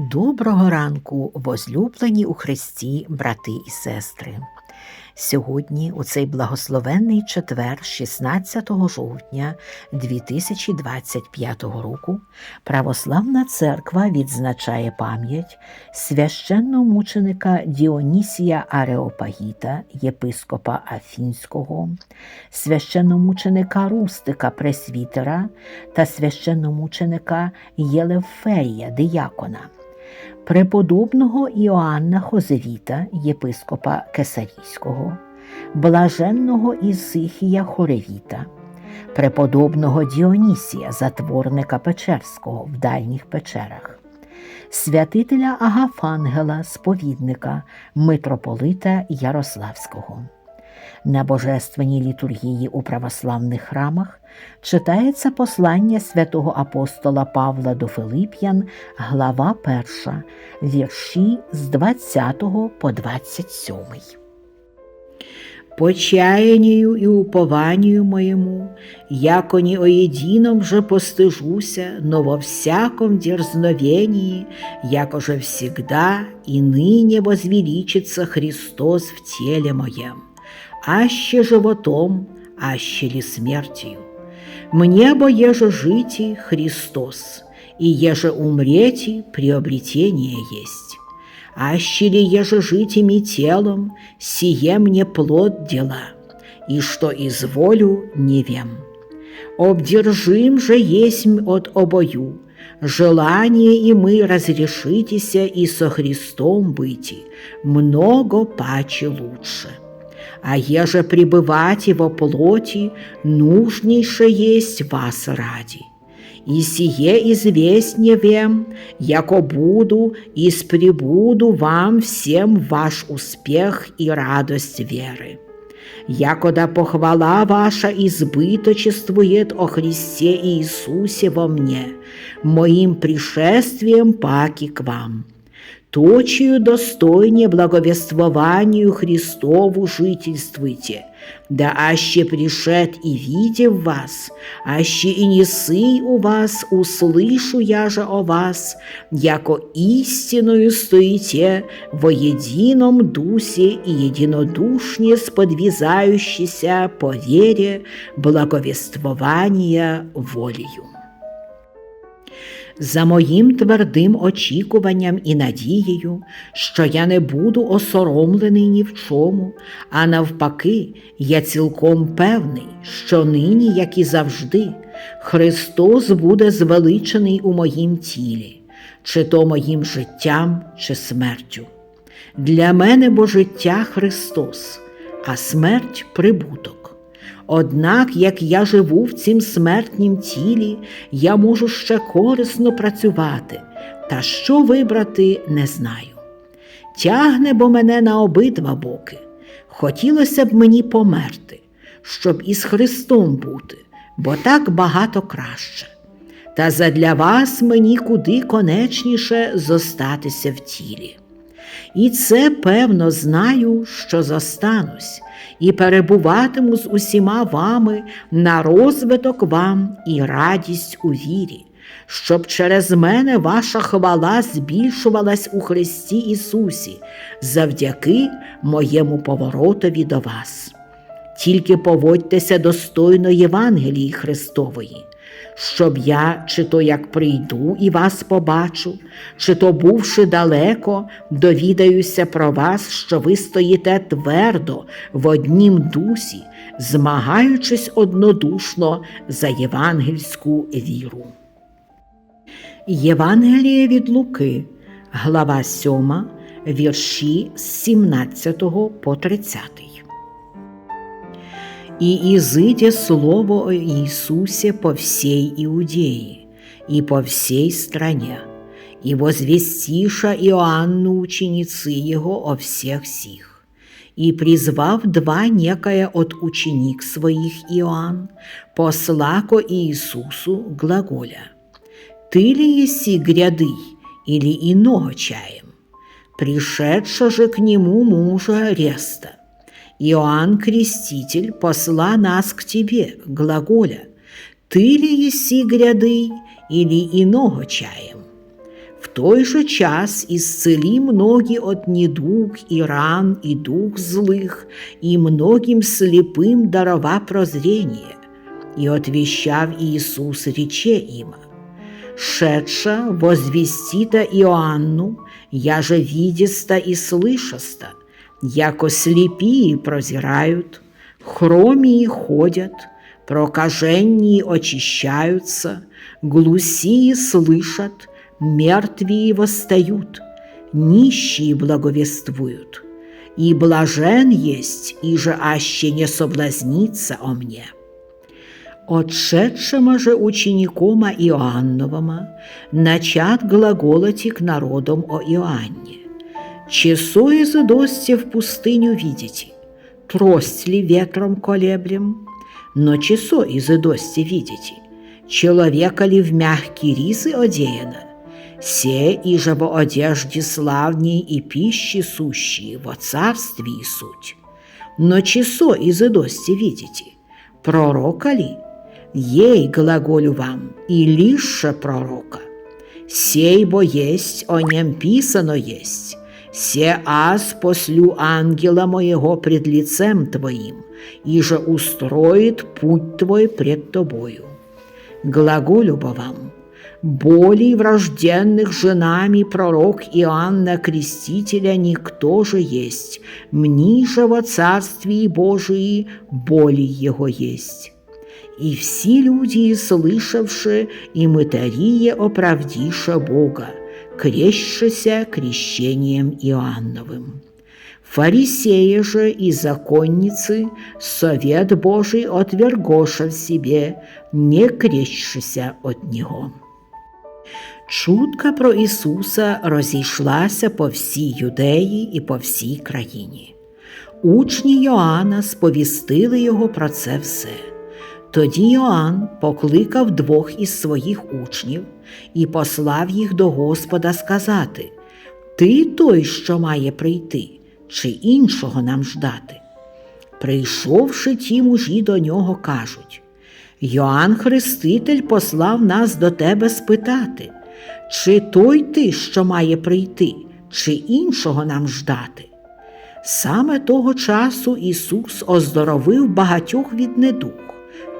Доброго ранку, возлюблені у Христі, брати і сестри. Сьогодні, у цей благословенний четвер, 16 жовтня 2025 року, Православна Церква відзначає пам'ять священномученика Діонісія Ареопагіта, єпископа Афінського, священномученика Рустика Пресвітера та священномученика Єлевферія, диякона преподобного Іоанна Хозевіта, єпископа Кесарійського, блаженного Ісихія Хоревіта, преподобного Діонісія, затворника Печерського в дальніх печерах, святителя Агафангела, сповідника, митрополита Ярославського. На божественній літургії у православних храмах читається послання святого апостола Павла до Филип'ян, глава 1, вірші з 20 по 27. По чаянию и упованию моему, яко не о едином же постыжуся, но во всяком дерзновении, яко же всегда и ныне возвеличится Христос в теле моем аще животом, аще ли смертью. Мне бо еже жити Христос, и еже умрети приобретение есть. Аще ли еже жити ми телом, сие мне плод дела, и что изволю не вем. Обдержим же есть от обою, желание и мы разрешитеся и со Христом быть, много паче лучше а еже пребывать его плоти, нужнейше есть вас ради. И сие известне вем, яко буду и спребуду вам всем ваш успех и радость веры. Якода похвала ваша избыточествует о Христе Иисусе во мне, моим пришествием паки к вам точию достойне благовествованию Христову жительствуйте, да аще пришед и видев вас, аще и несы у вас, услышу я же о вас, яко истинную стоите во едином дусе и единодушне сподвизающийся по вере благовествования волею за моїм твердим очікуванням і надією, що я не буду осоромлений ні в чому, а навпаки, я цілком певний, що нині, як і завжди, Христос буде звеличений у моїм тілі, чи то моїм життям, чи смертю. Для мене бо життя Христос, а смерть прибуток. Однак, як я живу в цім смертнім тілі, я можу ще корисно працювати, та що вибрати, не знаю. Тягне бо мене на обидва боки. Хотілося б мені померти, щоб із Христом бути, бо так багато краще. Та задля вас мені куди конечніше зостатися в тілі. І це, певно, знаю, що зостанусь, і перебуватиму з усіма вами на розвиток вам і радість у вірі, щоб через мене ваша хвала збільшувалась у Христі Ісусі завдяки моєму поворотові до вас. Тільки поводьтеся достойно Євангелії Христової щоб я, чи то як прийду і вас побачу, чи то, бувши далеко, довідаюся про вас, що ви стоїте твердо в однім дусі, змагаючись однодушно за євангельську віру. Євангеліє від Луки, глава 7, вірші з 17 по 30. И изыдя слово о Иисусе по всей Иудее и по всей стране, и возвестиша Иоанну ученицы его о всех сих, и призвав два некое от ученик своих Иоанн, посла ко Иисусу глаголя, «Ты ли еси гряды или иного чаем?» Пришедша же к нему мужа Реста, Иоанн Креститель посла нас к тебе, глаголя, ты ли еси гряды или иного чаем? В той же час исцели многие от недуг и ран и дух злых, и многим слепым дарова прозрение. И отвещав Иисус рече им, «Шедша возвестита Иоанну, я же видеста и слышаста, яко слепии прозирают, хромии ходят, прокаженні очищаются, глусии слышат, мертвые восстают, нищие благовествуют. И блажен есть, и же аще не соблазнится о мне. Отшедшема же ученикома Иоанновома начат глаголоти к народам о Иоанне. Часо из идости в пустыню видите, трость ли ветром колеблем, но часо из идости видите, человека ли в мягкие рисы одеяно, се и же во одежде славней и пищи сущие во царстве и суть. Но часо из идости видите, пророка ли, ей глаголю вам, и лише пророка. Сей бо есть, о нем писано есть, се аз послю ангела моего пред лицем твоим, и же устроит путь твой пред тобою. Глаголю бо вам, более врожденных женами пророк Иоанна Крестителя никто же есть, мниже во Царствии Божии более его есть. И все люди, слышавши и мытарие оправдиша Бога, крещася крещением Иоанновым. Фарисеи же и законницы совет Божий отвергоша в себе, не крещися от Него. Чутка про Ісуса розійшлася по всій юдеї і по всій країні. Учні Йоанна сповістили його про це все. Тоді Йоанн покликав двох із своїх учнів і послав їх до Господа сказати: Ти той, що має прийти, чи іншого нам ждати? Прийшовши ті мужі до нього, кажуть: Йоанн Хреститель послав нас до тебе спитати, чи той ти, що має прийти, чи іншого нам ждати? Саме того часу Ісус оздоровив багатьох від недуг,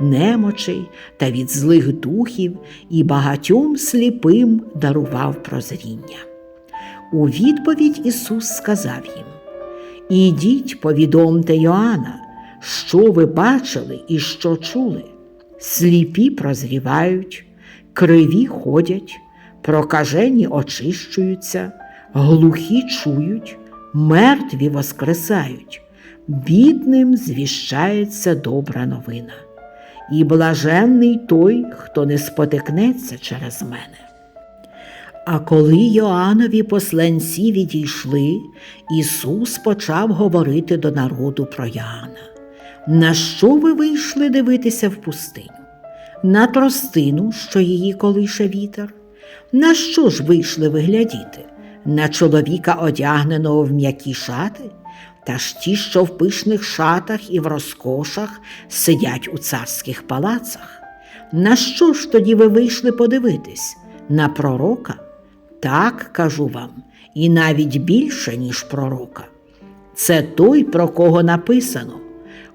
немочей та від злих духів і багатьом сліпим дарував прозріння. У відповідь Ісус сказав їм: Ідіть, повідомте Йоанна, що ви бачили і що чули. Сліпі прозрівають, криві ходять, прокажені очищуються, глухі чують, мертві воскресають, бідним звіщається добра новина. І блаженний той, хто не спотикнеться через мене. А коли Йоанові посланці відійшли, Ісус почав говорити до народу про Яна. На що ви вийшли дивитися в пустиню? На тростину, що її колише вітер? На що ж вийшли ви глядіти? На чоловіка, одягненого в м'які шати? Та ж ті, що в пишних шатах і в розкошах сидять у царських палацах. На що ж тоді ви вийшли подивитись? На пророка? Так кажу вам, і навіть більше, ніж пророка. Це той, про кого написано.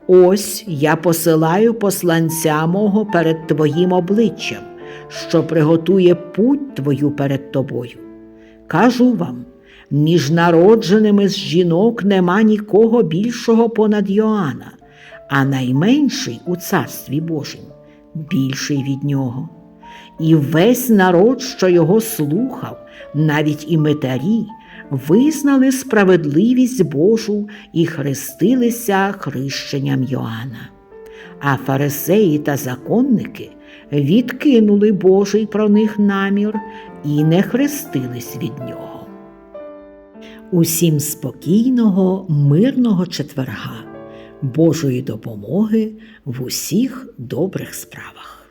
Ось я посилаю посланця мого перед твоїм обличчям, що приготує путь твою перед тобою. Кажу вам, між народженими з жінок нема нікого більшого понад Йоанна, а найменший у царстві Божім більший від нього. І весь народ, що його слухав, навіть і метарі, визнали справедливість Божу і хрестилися хрещенням Йоанна. А фарисеї та законники відкинули Божий про них намір і не хрестились від нього. Усім спокійного, мирного четверга, Божої допомоги в усіх добрих справах.